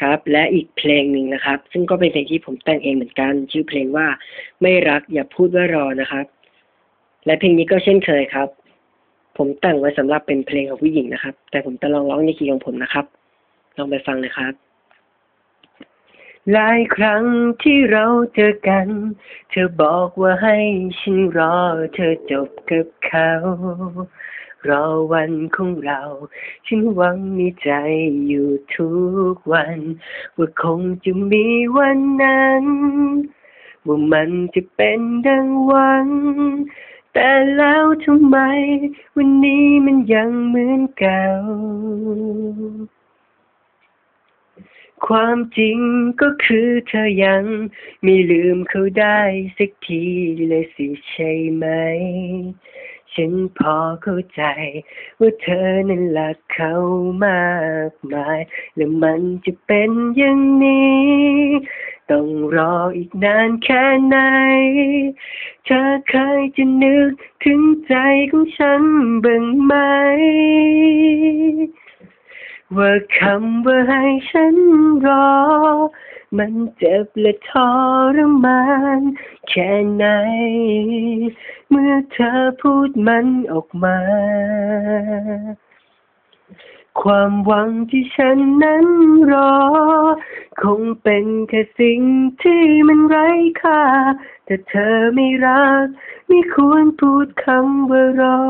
ครับ และอีกเพลงหนึ่งนะครับ ซึ่งก็เป็นเพลงที่ผมแต่งเองเหมือนกัน ชื่อเพลงว่าไม่รักอย่าพูดว่ารอนะครับ และเพลงนี้ก็เช่นเคยครับ ผมแต่งไว้สำหรับเป็นเพลงของผู้หญิงนะครับ แต่ผมจะลองร้องในคีย์ของผมนะครับ ลองไปฟังเลยครับ หลายครั้งที่เราเจอกัน เธอบอกว่าให้ฉันรอเธอจบกับเขา รอวันของเรา ฉันหวังในใจอยู่ทุกวัน ว่าคงจะมีวันนั้น ว่ามันจะเป็นดังหวัง แต่แล้วทำไม วันนี้มันยังเหมือนเก่า ความจริงก็คือเธอยังไม่ลืมเขาได้สักทีเลยสิใช่ไหม ฉันพอเข้าใจ ว่าเธอนั้นรักเขามากมาย และมันจะเป็นอย่างนี้ ต้องรออีกนานแค่ไหน เธอเคยจะนึกถึงใจของฉันบ้างไหม ว่าคำว่าให้ฉันรอ มันเจ็บและทรมานแค่ไหน เมื่อเธอพูดมันออกมา ความหวังที่ฉันนั้นรอ คงเป็นแค่สิ่งที่มันไร้ค่า แต่เธอไม่รัก ไม่ควรพูดคำว่ารอ